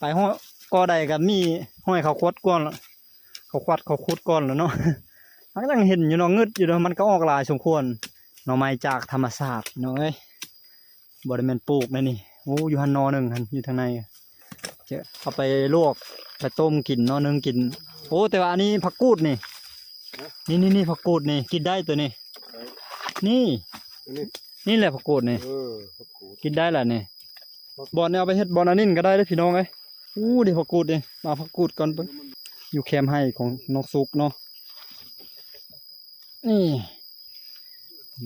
ไปห้อยก็ได้กับมีห้อยเขาคดก้อนละเขาควัดเขาคุดก้อนแล้วเนาะมันก็ยังเห็นอยู่เนาะงึดอยู่เนาะมันก็ออกหลายสมควรหน่อไม้จากธรรมศาสตร์เนาะเอ้ยบริเวณปลูกนะนี่โอ้อยู่หันนอหนึ่งหันอยู่ทางในเจอเอาไปลวกไปต้มกินเนอหนึ่งกิน โอ้แต่ว่าอันนี้ผักกูดนี่นี่นี่นี่ผักกูดนี่กินได้ตัวนี้ นี่อันนี้นี่แหละผักกูดนี่เออผักกูดกินได้แหละนี่บอลเนี่ยเอาไปเฮ็ดบอลอันนี้ก็ได้เลยพี่น้องเอ้ อู้ดิผักกูดนี่มาผักกูดก่อนเพิ่นอยู่แคมป์ให้ของนกซุกเนาะนี่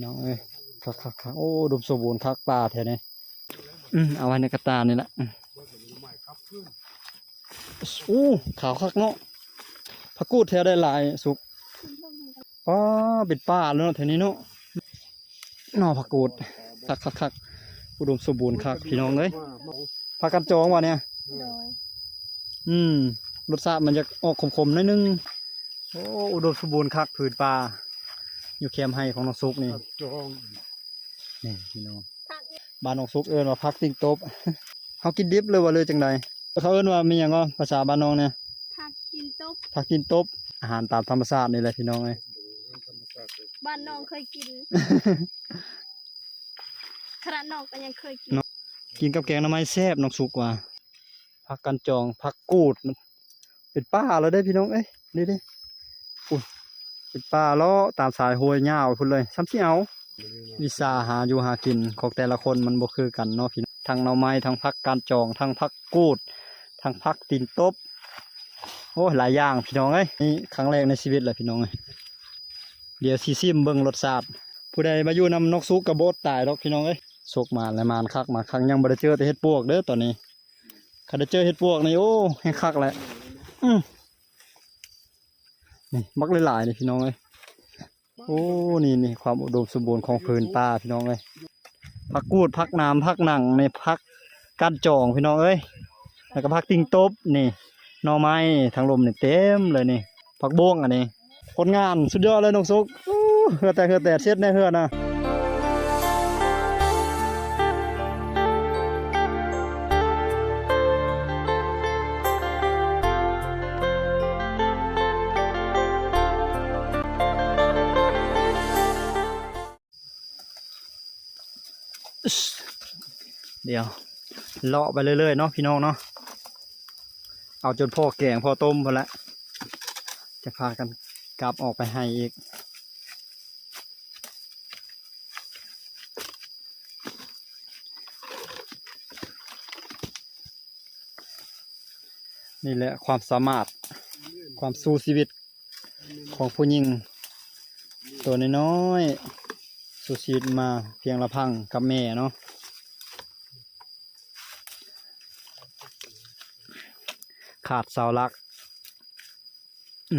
น้องเอ้ยคักคักคักโอ้อุดมสมบูรณ์คักป่าแท้นี่อืมเอาไว้ในกระตานี่ละอืมอู้ขาวคักเนาะผักกูดแท้ได้หลายสุกป้าเป็นป่าแล้วเนาะแถวนี้เนาะนอผักกูดคักคักคักอุดมสมบูรณ์คักพี่น้องเอ้ยมามาพากันจองวะเนี่ย โดย อืมรสชาติมันจะออกขมๆหนิดนึง โอ้อุดมสมบูรณ์คักผืนป่าอยู่แคมป์ให้ของน้องซุกนี่ตัดจองนี่พี่น้องทักบ้านน้องซุกเอิ้นว่าพักติ้งตบเขากินดิบเลยว่าเลยจังใดเขาเอิ้นว่ามีหยังก็ภาษาบ้านน้องเนี่ยทักกินต๊บพักกินตบอาหารตามธรรมชาตินี่แหละพี่น้องเอ้ยธรรมชาติเลยบ้านน้องเคยกินขนาดน้องก็ยังเคยกินกินกับแกงหน้ำไม้แซ่บน้องซุกว่า พักกันจองพักกูดมันเป็นป่าแล้วได้พี่น้องเอ้ยนี่ดิอุ้ยเป็นป่าล้อตามสายห้วยยาวพุ่นเลยซ้ำที่เอาวิชาหาอยู่หากินของแต่ละคนมันบ่คือกันเนาะพี่ทั้งหน่อไม้ทั้งพักการจองทั้งพักกูดทั้งพักตีนตบโอ้หลายอย่างพี่น้องเอ้ยนี่ครั้งแรกในชีวิตเลยพี่น้องเอ้ยเดี๋ยวซีซิมเบิ่งรสชาติผู้ใดมาอยู่นำนกซุกกระโบดตายดอกพี่น้องเอ้ยสุกมาแล้วมานคักมาครั้งยังบ่ได้เจอแต่เห็ดปวกเด้อตอนนี้ ถ้าได้เจอเห็ดปวกนี่โอ้ให้งคักแหละอืมนี่มักหลายๆนี่พี่น้องเอ้ยโอ้นี่นี่ความอุดมสมบูรณ์ของพื้นป่าพี่น้องเอ้ยพักกูดพักน้ำพักหนังในพักก้านจองพี่น้องเอ้ยแล้วก็พักติงตบนี่หน่อไม้ทางลมเนี่เต็มเลยนี่พักบ้วงอันนี้ผลงานสุดยอดเลยน้องซุกเฮือแต่เฮือแต่เช็ดแน่เฮือนะ เดี๋ยวเลาะไปเรื่อยๆเนาะพี่น้องเนาะเอาจนพ่อแกงพ่อต้มพอละจะพากันกลับออกไปให้อีกนี่แหละความสามารถความสู้ชีวิตของผู้หญิงตัวน้อยๆ สู้ชีวิตมาเพียงลำพังกับแม่เนาะขาดเสาหลัก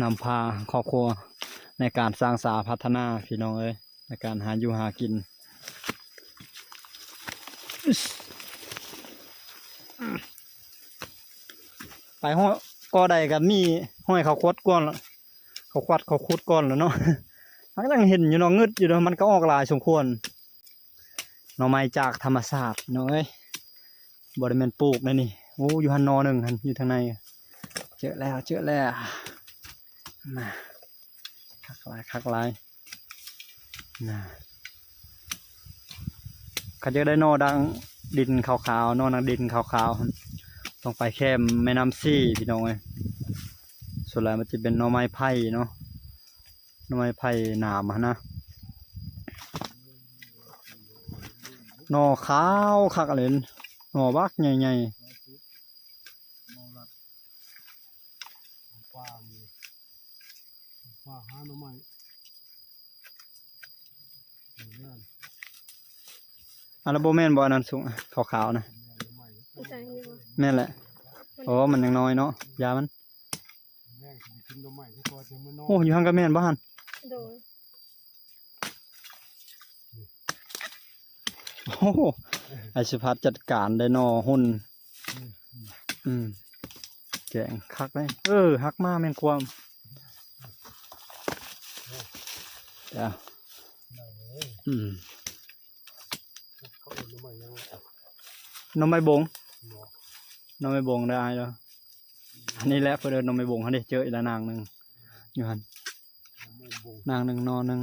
นำพาครอบครัวในการสร้างสาพัฒนาพี่น้องเอ้ยในการหาอยู่หากินไปห้อยก็ได้กับมีห้อยเขาคดก้อนเขาควัดเขาคุดก้อนแล้วเนาะ มันก็ยังเห็นอยู่เนาะงึดอยู่เนาะมันก็ออกหลายสมควรหน่อไม้จากธรรมศาสตร์เนาะเอ้ยบริเวณปลูกนะนี่โอ้อยู่หันนอหนึ่งหันอยู่ทางในเจอแล้วเจอแล้วมาคักลายคักลายนะเขาจะได้นอดังดินขาวๆนอดังดินขาวๆต้องไปแค่แม่น้ำซี่พี่น้องเอ้ยส่วนใหญ่มันจะเป็นหน่อไม้ไผ่เนาะ หน่อไม้ไผ่หนามอะนะหน่อขาวคักเลยหน่อบักใหญ่ๆปลามีปลาหาหน่อไม้นี่แม่นอันนั้นโบแม่นบ่อันนั้นสูงขาวๆนะแม่นหน่อไม้เข้าใจอยู่ว่าแม่นแหละโอ้มันยังน้อยเนาะยามันแม่งสิกินหน่อไม้ที่พอจะมื้อนอนโอ้อยู่ห้างก็แม่นบ้าน โดยโอ้โหไอสุพัฒน์จัดการได้นอหุ่นอืมแจงคักเลยเออฮักมากแม่นความเดี๋ยวอืมเขาเอาหน่อไม้ยังไงหน้ำไม้บงเนาะน้องไม่บงได้แล้วอันนี้แหละเพื่นเดินน้องไม่บงเขาได้เจออีกแล้วนางหนึ่งอยู่หันไม่บ่ง นางหนึ่งนอนหนึ่ง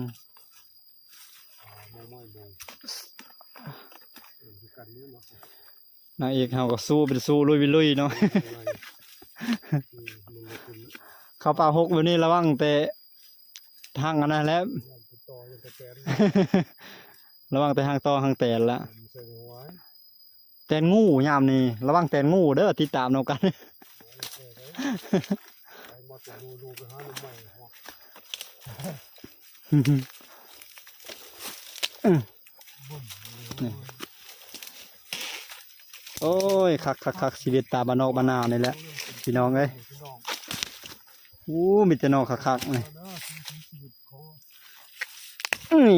อ่าไม่ไม่บ่งเออคือกันนี่เนาะนางเอกเขาก็สู้เป็นสู้ลุยไปลุยเนาะอะไรอืมมันเลยเป็นเขาป่าหกแบบนี้ระวังแต่ทางอันนั้นแหล้วย่านติดต่อยังกระแตนระวังแต่ทางต่อทางแตนละมันใส่เอาไว้แตนงูยามนี้ระวังแตนงูเด้อติดตามเรากัน โอ้ยคักคักคักชีวิตตาบ้านนอกบ้านนานี่แหละพี่น้องเอ้ยพี่น้องอู้มีแต่นอกคักคักๆนี่เอาเด้อชีวิตของอื้อ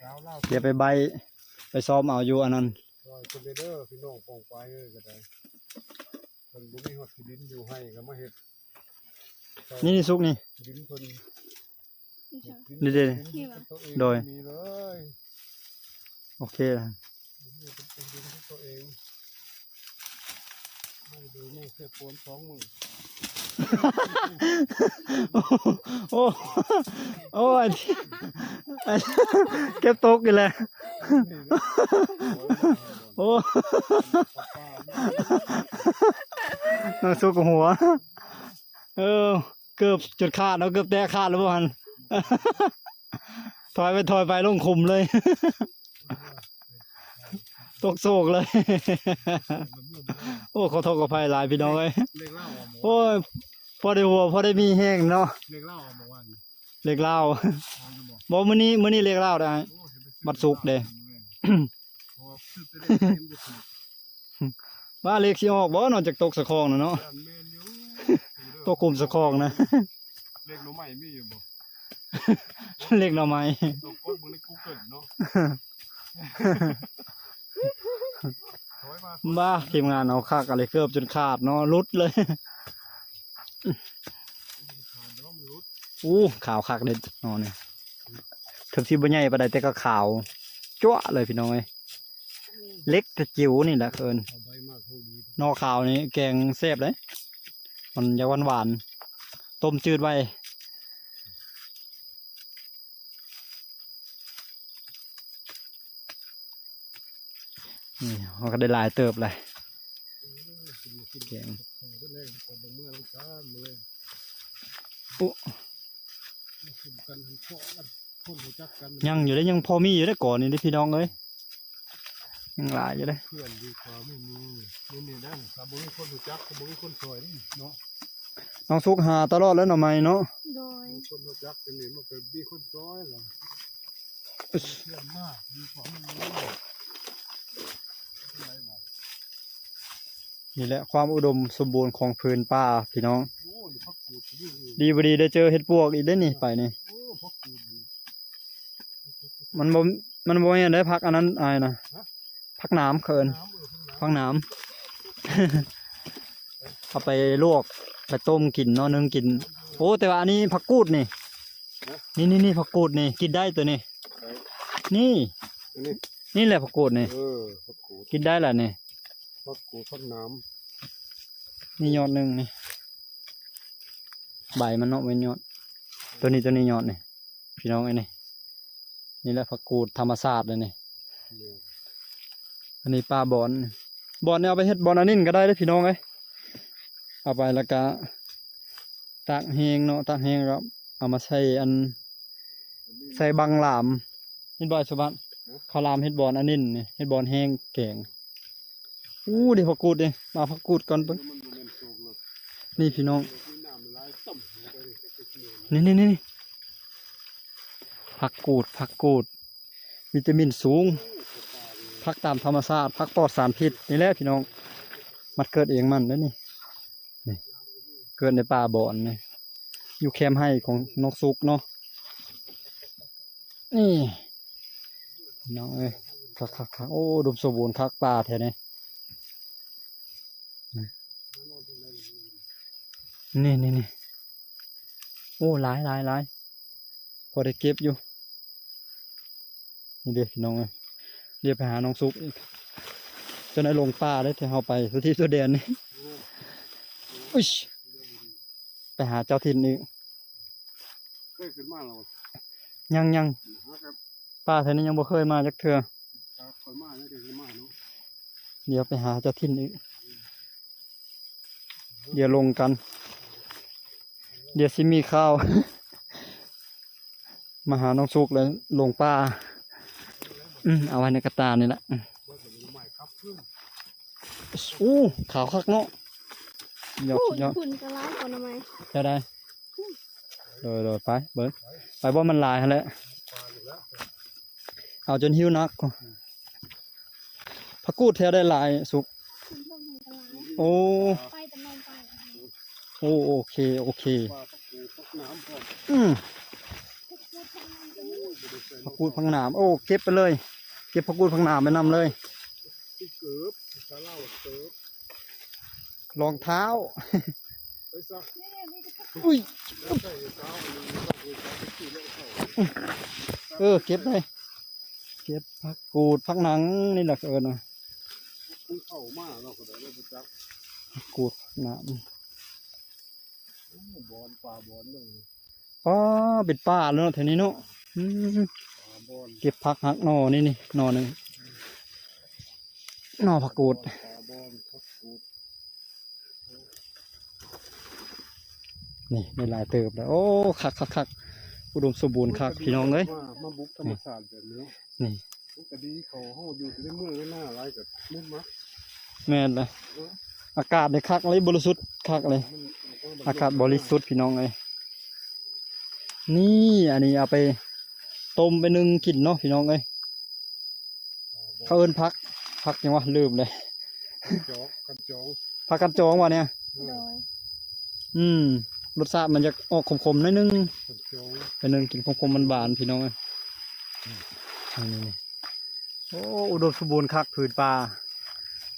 สาวเล่าเดี๋ยวไปใบไปซ้อมเอาอยู่อันนั้นซอยคนเด้อพี่น้องปองไปเอ้ยก็ได้เพิ่นบ่มีฮอดที่ดินอยู่ให้ก็มาเฮ็ดนี่นี่ซุกนี่ดินเพิ่น นี่เด้ดินของตัวเองโดยมีเลยโอเคละนี่เป็นดินของตัวเองไม่ดูแม่เสียโปนสองมือโอ้โอ้ยไอ้เก็บตกอีกแล้วนี่นะโอ้ป้าน้องซุกกับหัว เออ เกือบจุดขาดแล้วเกือบแตะขาดแล้วบ่ฮัน ถอยไปถอยไปลงคุมเลย ตกโศกเลย โอ้ขอโทษขออภัยหลายพี่น้องเอ้ยเล็กเล่าโอ้ยพอได้หัวพอได้มีแห้งเนาะเล็กเล่าอะหมอว่าเล็กเล้าบอกมื้อนี้มื้อนี้เล็กเล้าได้บัดสุกเด้ว่าเต็มจะถูกว่าเล็กสิออกบ่นอกจากตกสะคองนะเนาะตกกลุ่มสะคองนะเล็กหน้องใหม่มีอยู่บ่ เล็กหน่อไม้ตกกดเบิ่งใน Google เนาะถอยมาบ้าทีมงานเอาคักอะไรเกือบจนขาดเนาะหลุดเลยขาดเนาะมันรุดอู้ขาวคักเด็ดนอนเนี่ยถึงที่บ่ใหญ่ปานใดแต่ก็ขาวจ้วะเลยพี่น้องเอ้ยเล็กแต่จิ๋วนี่แหละเคินเอาใบมากคงดีนอกขาวนี่แกงแซ่บเลย มันจะหวานหวานๆต้มจืดไว้ นี่มันก็ได้หลายเติบเลยกินกินแกงก็แรงก็บ่เมื่อลังการเลยอุ๊กินกันหันเพาะกันคนรู้จักกันยังอยู่ได้ยังพอมีอยู่ได้ก่อนนี่ได้อพี่น้องเอ้ยยังหลายอยู่ได้อเพื่อนดีกว่าไม่มีนี่นี่นั่นถ้าบ่มีคนรู้จักก็บ่มีคนซอยนี่เนาะน้องสุกหาตลอดแล้วหน่อไม้เนาะโดยมีคนรู้จักกันนี่มันก็มีคนซอยเหรอเพื่อนมากดีกว่าไม่มีอะไรวะ นี่แหละความอุดมสมบูรณ์ของพื้นป่าพี่น้องโอ้ยพักกูดอยู่นี่ดีบดีได้เจอเห็ดปวกอีกได้อนี่ไปนี่โอ้พักกูดนี่ มันบ่มันบ่ยังได้พักอันนั้นอายนะพักน้ำเคินน้ำเออพักน้พักน้ำเอาไปลวกไปต้มกินเนาะนึ่งกิน โอ้แต่ว่าอันนี้ผักกูดนี่ นี่นี่นี่ผักกูดนี่ กินได้ตัวนี้ นี่ำนี่นี่แหละผักกูดนี่เออพั กกูดกินได้แหละนี่พักกูดพักน้นี่ยอดหนึ่งนี่ใบมันเนาะเป็นยอด ตัวนี้ตัวนี้ยอดนี่พี่น้องไอ้นี่นี่แหละผักกูดธรรมชาติเลยนี่ำเนี่ยอันนี้ปลาบอนบอนเนี่ยเอาไปเฮ็ดบอนอันนี้ก็ได้เลยพี่น้องเอ้ยเอาไปแล้วก็ตากแหงเนาะตากแหงก็เอามาใส่อันใส่บังหลามเฮ็ดบอยสบัด ข้าวหลามเฮ็ดบอนอันนี้นี่เฮ็ดบอนแห้งแกงอู้ดิผักกูดดิมาผักกูดก่อนเพิ่นมันบ่แม่นโชคหรอกนี่พี่น้อง นี่นี่นี่ผักกูดผักกูด วิตามินสูงผักตามธรรมชาติผักปลอดสารพิษนี่แหละพี่น้อง มันเกิดเองมันแล้วนี่นี่เกิดในป่าบ่อนนี่อยู่แคมป์ให้ของนกซุกเนาะนี่ น้องเอ้ยคักคักคักโอ้อุดุมสมบูรณ์คักป่าแท้เนี่ยนี่นี่นี่โอ้หลายหลายหลายพอได้เก็บอยู่ นี่เด็กพี่น้องเอ้ยเรียกไปหาน้องซุกอีกจนได้ลงป่าได้ที่เฮาไปทุกที่ตัวเดียนนี่อุ้ยไปหาเจ้าถิ่นนี่เคยขึ้นมาแล้วยังยังหากับ ป้าเท่านี้ยังบ่เคยมาจักเทื่อตาคอยมาแล้วเดี๋ยวขึ้นมาเนาะเดี๋ยวไปหาเจ้าถิ่นอีกเดี๋ยวลงกัน เดี๋ยวสิมีข้าว มาหาน้องสุกเลยลงป่าอืมเอาไว้ในกระตานี่แหละอืมว่าจะเป็นใหม่ครับขึ้นอู้ขาวคักเนาะยอดพูสุดดยอดคุณกระล้าก่อนทำไมจะได้โดยโดยไปเบิ้งไปบ่มันหลายหั่นแหละปลาอยู่แล้ว เอาจนหิวนักกว่าผักกูดแท้ได้หลายสุกคุณต้องทำกระล้าโอ้ไปแต่นอนไปโอ้โอเค โอเคปลาตะปูตกน้ำพร้อมอืมพูดทำงานกันนี่ผักกูดพังหนาม โอ้ เก็บไปเลย เก็บผักกูดพังหนามไปนำเลยที่เกิบซาเล่าเกิบรองเท้าไปซะนี่เดี๋ยวนี้จะพูดอุ้ยแล้วใส่เท้าอันนี้ต้องไปใส่ที่แล้วเข้าเออ เก็บเลยเก็บผักกูดผักหนังนี่แหละเอิญว่าคุณเข้ามาเราก็ได้เราไปจับผักกูดหนามโอ้บอลปลาบอลเลยอ๋อเป็นป่าแล้วเนาะแถวนี้เนาะอืมปลาบอลเก็บผักหักหนอนี่นี่หนอหนึ่งหนอผักกูดปลาบอลพักกูดนี่ได้หลายเติบแล้วโอ้คักคักคักอุดมสมบูรณ์คักพี่น้องเอ้ยมามาบุกธรรมศาสตร์แบบนี้ นี่มันก็ดีเขาเฮาอยู่ในเมืองหน้าไรกับมุกมักแม่นเลยอากาศได้คักเลยบริสุทธิ์คักเลยมันอากาศบริสุทธิ์พี่น้องเอ้ยนี่อันนี้เอาไปต้มไปนึ่งกินเนาะพี่น้องเอ้ยเขาเอิ้นพักพักยังวะลืมเลยจอกกันจองพักกันจองวะเนี่ยโดยอืมรสชาติมันจะออกขมๆหนิดนึงกันจองไปนึ่งกินขมๆมันบานๆพี่น้องเอ้ย นี่นี่โอ้อุดมสมบูรณ์คักผืนป่า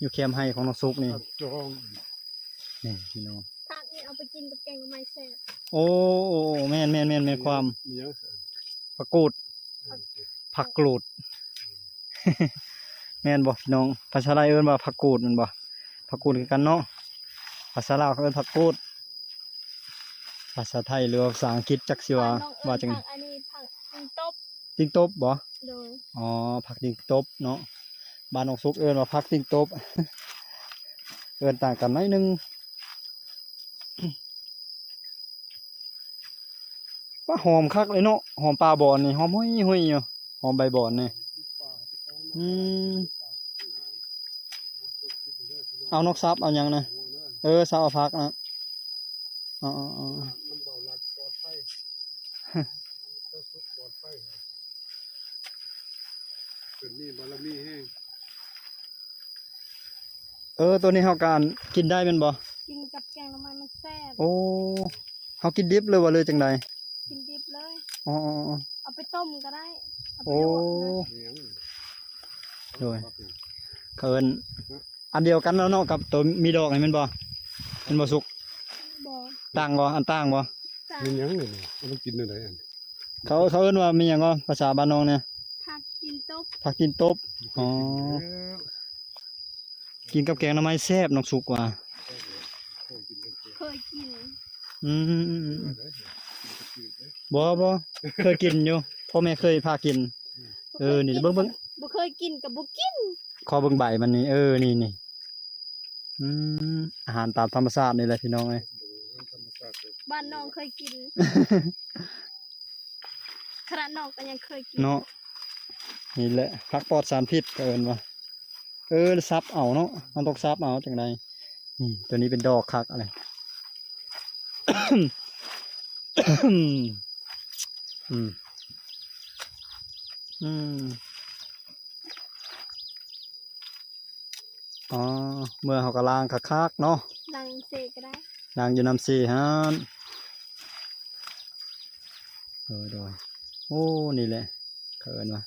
อยู่แคมป์ให้ของน้องซุกนี่กันจองนี่พี่น้องถ้านี่เอาไปกินกับแกงไม้แซ่บโอ้โอ้โอ้แม่นแม่นแม่นแม่นความมียังผักกูดผักกรูด แม่นบ่พี่น้องภาษาไทยเอิ้นว่าผักกูดแมันบ่ผักกูดคือกันเนาะภาษาลาวเขาเอิ้นผักกูด ภาษาไทยหรือว่าภาษาอังกฤษจักสิว่าน้องเอิญว่าจังผักอันนี้ผักอินตบ ติงตบบ่ โดยอ๋อผักติงตบเนาะบ้านนกซุกเอิ้นว่าผักติงตบ เอิ้นต่างกันหน่อยหนึงว่าหอมคักเลยเนาะหอมปลาบอนนี่หอมหุยหุยอยู่หอมใบบอนนี่อืมเอานกซับเอาหยังนะเออซับเอาพักนะอ๋ออ๋ออ๋อ มันเบาลัดปลอดภัยก็สุกปลอดภัยเป็นนี่บารมีแห้ง เออตัวนี้เฮาการกินได้แม่นบ่กินกับแกงน้ำมันมันแซ่บโอ้เฮากินดิบเลยว่าเลยจังใดกินดิบเลยอ๋ออ๋ออ๋อเอาไปต้มก็ได้เอาไปโอ้ลวกนะเลี้ยงโดยเคินอันเดียวกันแล้วเนาะกับตัวมีดอกนี่แม่นบ่แม่นบ่สุกบอกต่างบ่อันต่างบ่จ้ามันยังเลยมันกินอะไรอันเขาเขาเอิ้นว่ามีหยังก็ภาษาบ้านน้องเนี่ยผักกินตบผักกินตบอ๋อ กินกับแกงหน่อไม้แซ่บน้องสุกว่าเคยกินอืมบ่บ่เคยกินอยู่พ่อแม่เคยพากิน เออนี่เบิ่งเบิ่งบ่เคยกินกับบ่กินขอเบิ่งใบมันนี่เออนี่นี่อืมอาหารตามธรรมชาตินี่แหละพี่น้องเอ้ยบ้านน้องเคยกินขนาดน้องก็ยังเคยกินเนาะนี่แหละผักปลอดสารพิษก็เอิ้นว่า เออซับเอาเนาะมันต้องซับเอาจังไดนี่ตัวนี้เป็นดอกคักอะไรอืมอืมอืมอ๋อเมื่อเขากำลังคักๆเนาะดังเซก็ได้นางอยู่นำสีฮานโดยโดยโอ้นี่แหละเขินวะ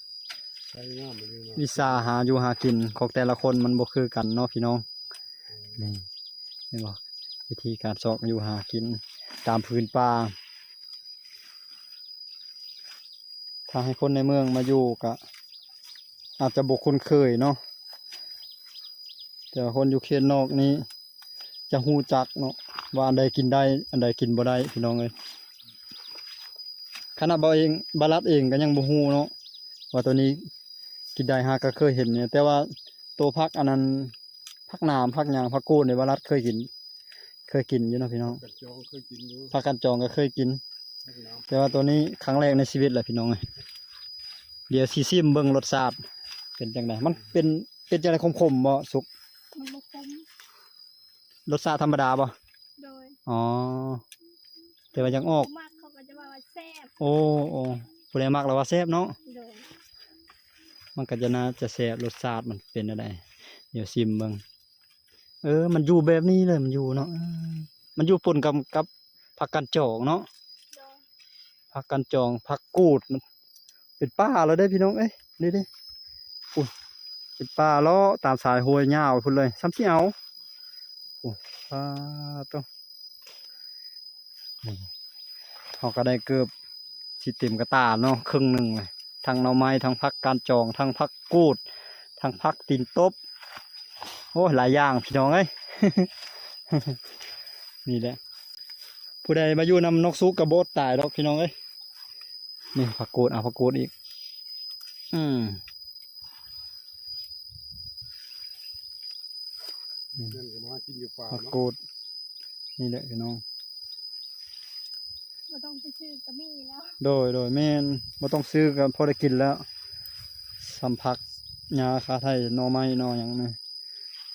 วิชาหาอยู่หากินของแต่ละคนมันบ่คือกันเนาะพี่น้องนี่นี่บอกวิธีการสอกอยู่หากินตามพื้นป่าถ้าให้คนในเมืองมาอยู่ก็อาจจะบุคุ้นเคยเนาะแต่ว่าคนอยู่เขตนอกนี้ จะฮู้จักเนาะว่าอันใดกินได้ อันใดกินบ่ได้พี่น้องเอ้ยขณะบ่เองบาลัดเองก็ยังบ่ฮู้เนาะว่าตัวนี้ กินได้หาก็เคยเห็นเนี่ยแต่ว่าตัวพักอันนั้นพักน้ำพักหยางพักกูดในยบาลัดเคยกิน เคยกินอยู่เนาะพี่น้องกระจองเคยกินอยู่พักกันจองก็เคยกินให้น้ำแต่ว่าตัวนี้ครั้งแรกในชีวิตแหละพี่น้องเอ้ยเดี๋ยวซีซิมเบิ่งรสชาติเป็นจังไดมันเป็นเป็นจังไดขมๆบ่สุกมันบ่คมรสชาติธรรมดาบ่โดยอ๋อแต่ว่ายังออกมากเขาก็จะว่าว่าแซ่บโอ้โอ้ผู้ใดมักแล้วว่าแซ่บเนาะโดย มันก็จะน่าจะแซ่บรสชาติมันเป็นอะไรเดี๋ยวซิมเบิ่งเออ มันอยู่แบบนี้เลยมันอยู่เนาะมันอยู่ปนกับกับผักกันจองเนาะผักกันจองผักกูดมันเป็นป่าแล้วได้พี่น้องเอ้ยนี่ดิอุ้ยเป็นป่าเลาะตามสายห้วยยาวพุ่นเลยซ้ำที่เอาโอ้ป่าต้องเขาก็ได้เกือบสิเต็มกระตาเนาะครึ่งหนึ่งเลย ทั้งหน่อไม้ทั้งผักการจองทั้งผักกูดทั้งผักตีนตบโอ้ยหลายอย่างพี่น้องเอ้ยนี่แหละผู้ใดมาอยู่นำนกซุกกระโบดตายดอกพี่น้องเอ้ยนี่ผักกูดเอาผักกูดอีก อืมเพื่อนก็มากินอยู่ป่าผักเนาะกูดนี่แหละพี่น้องบ่ต้องไป ซื้อกระมี่แล้ว โดยโดยแม่นบ่ต้องซื้อกันพอได้กินแล้ว สัมผักยาคาไทยหนอไม้หนออย่างนี้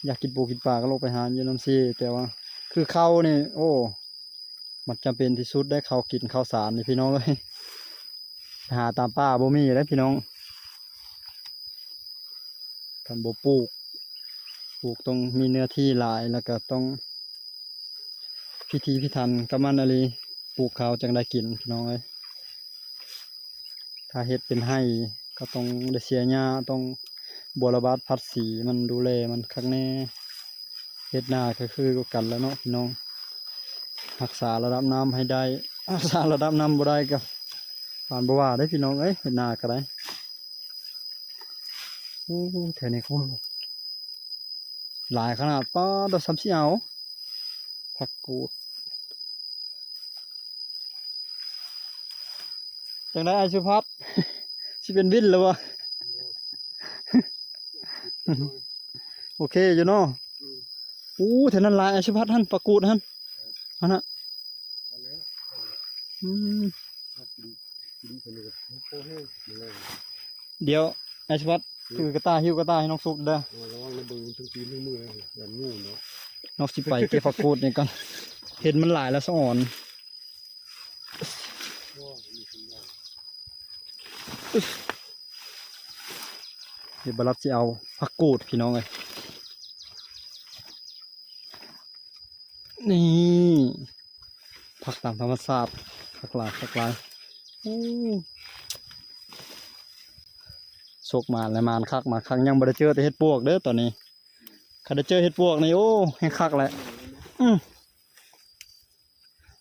อยากกินปูกินปลาก็ลงไปหาอยู่น้ำซีแต่ว่า คือข้าวนี่ โอ้ มันจำเป็นที่สุดได้ข้าวกินข้าวสารนี่พี่น้องเอ้ยหาตามป่าบ่มีแล้วพี่น้องกันบ่ปลูก ปลูกต้องมีเนื้อที่หลายแล้วก็ต้องพิธีพิถันกับมันอะไร ปลูกข้าวจังได้กินพี่น้องเอ้ยถ้าเฮ็ดเป็นให้ก็ต้องได้เสียหญ้าต้องบวระบาดพัดสีมันดูแลมันคักแน่เฮ็ดนาก็คือกันแล้วเนาะพี่น้องรักษาระดับน้ำให้ได้รักษาระดับน้ำบ่ได้ก็ผ่านบ่ว่าได้พี่น้องเอ้ยเฮ็ดนาก็ได้โอ้แถวนี้เขาหลายขนาดป้าดอกซ้ำสิเอาผักกูด จังได้อาชุพัฒน์สิเป็นวินแล้ววะโอเคอยู่เนาะอู้แถวนั้นหลายอาชุพัฒน์หันประกูดหันหันน่ะเอาแล้วอืมเอากินกินไปเลยโอ้โหยังไงเดี๋ยวอาชุพัฒน์คือกระตายหิ้วกระตายให้น้องสุกเด้อเอาระวังระเบิดทั้งตีนทั้งมือเลยอย่างงูเนาะน้องสิไปเก็บผักกูดนี่ก่อนเห็นมันหลายแล้วสะอ่อน ก็มีสัญญาณ เดี๋ยวบรับจะเอาผักกูดพี่น้องเลยนี่ผักตามธรรมชาติผักหลายผักหลายอู้โชคมาและมานคักมาคักยังบ่ได้เจอแต่เห็ดปวกเด้อตอนนี้คันได้เจอเห็ดปวกนี่โอ้ให้คักแหละอืม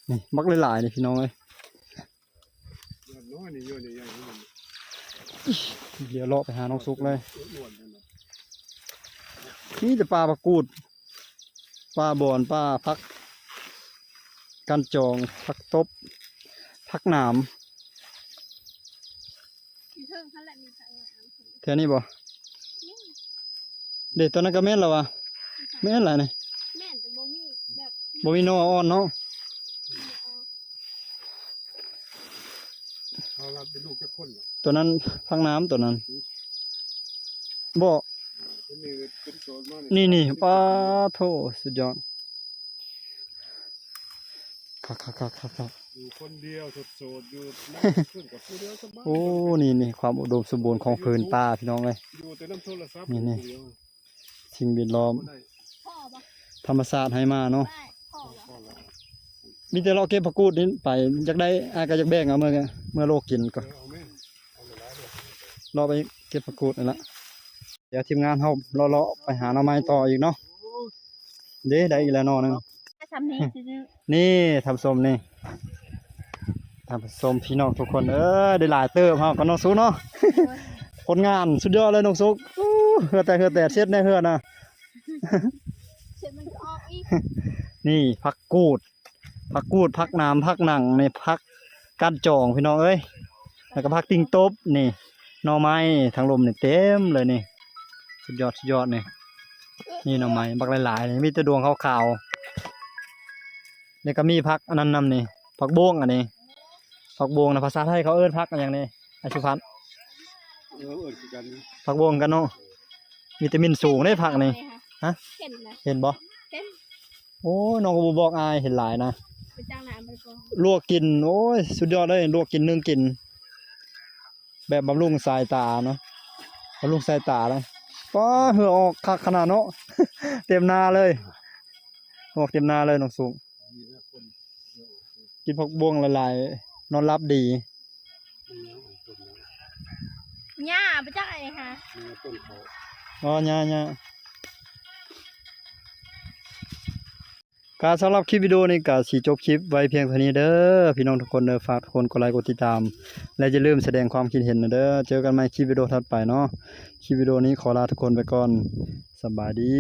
นี่มักหลายๆนี่พี่น้องเลย เยอะนี่อย่างนี้มันเดี๋ยวเลาะไปหาน้องสุกเลยอ้วนๆนั่นน่ะนี่แต่ปลาปลากูด ปลาบอนปลาพัก กันจองพักตบ พักหนามมีเทิงเขาแหละมีทางน้ำแถวนี้บ่เด็ดตอนนั้นก็แม่นแล้ววะแม่นอะไรนี่แม่นแต่บ่มีแบบบ่มีโนอ่อนเนาะ เอาเราเป็นลูกจะคนน่ะตัวนั้นพักน้ำตัวนั้นบ่ตัวนี้เป็นโซนมานี่นี่ปลาโถสุดยอดคักคักคักคักคักอยู่คนเดียวโสดๆอยู่นั่งขึ้นกับผู้เดียวสบายโอ้นี่นี่ความอุดมสมบูรณ์ของพื้นป่าพี่น้องเลย อยู่แต่น้ำโทรศัพท์นี่นี่ ผู้เดียวสิ่งแวดล้อม บ่ได้พ่อบ่ธรรมชาติให้มาเนาะได้พ่อบ่พ่อละมีแต่เราเก็บผักกูดนี่ไปอยากได้อายก็อยากแบ่งเอาเมื่อกัน เมื่อโลกกินก็เออเอาแม่เอาหลายๆเลยรอไปเก็บผักกูดนั่นละเดี๋ยวทีมงานเฮาเลาะๆไปหาหน่อไม้ต่ออีกเนาะเด้ได้อีกแล้วหนอหนึงทำนี้ซื่อนี่ทำส้มนี่ทำส้มพี่น้องทุกคนเออได้หลายเติบเฮาก็น้องสุกเนาะๆผลงานสุดยอดเลยน้องสุกอู้เฮือแต่เฮือแต่เช็ดในเฮือนะเสร็จมันก็ออกอีกนี่พักกูดพักกูดพักน้ำพักหนังในพัก ก้านจองพี่น้องเอ้ยแล้วก็พักติงตบนี่หน่อไม้ทางลมนี่เต็มเลยนี่สุดยอดสุดยอดนี่นี่หน่อไม้บักหลายๆนี่มีแต่ดวงขาวๆนี่ก็มีพักอันนั้นนำนี่พักโบงอันนี้พักโบงนะภาษาไทยเขาเอิ้นพักอนอย่างนี้อาชุพันธ์เออเออคือกันนะพักโบงกันเนาะวิตามินสูงได้พักนี่ฮะเห็นนะเห็นบ่เห็นโอ้ยน้องก็บ่บอกอายเห็นหลายนะ ไปจ้างน้ำไปก่อนลวกกิน โอ้ย สุดยอดเลยลวกกินนึ่งกิน แบบบำรุงสายตาเนาะบำรุงสายตาเลยป้าเหงื่อออกคักขนาดเนาะ เต็มหน้าเลยออกเต็มหน้าเลยน้องสุงมีนะคนกินผักบวงละลายๆนอนรับดีมีนะต้นนะหญ้าไปจ้างไอ้ฮะมีนะต้นเขา อ๋อเนี่ยเนี่ย การสำหรับคลิปวิดีโอนี้ก็สีจบคลิปไว้เพียงเท่านี้เด้อพี่น้องทุกคนเด้อฝากทุกคนกดไลค์กดติดตาม และอย่าลืมแสดงความคิดเห็นนะเด้อเจอกันใหม่คลิปวิดีโอถัดไปเนาะคลิปวิดีโอนี้ขอลาทุกคนไปก่อนสบายดี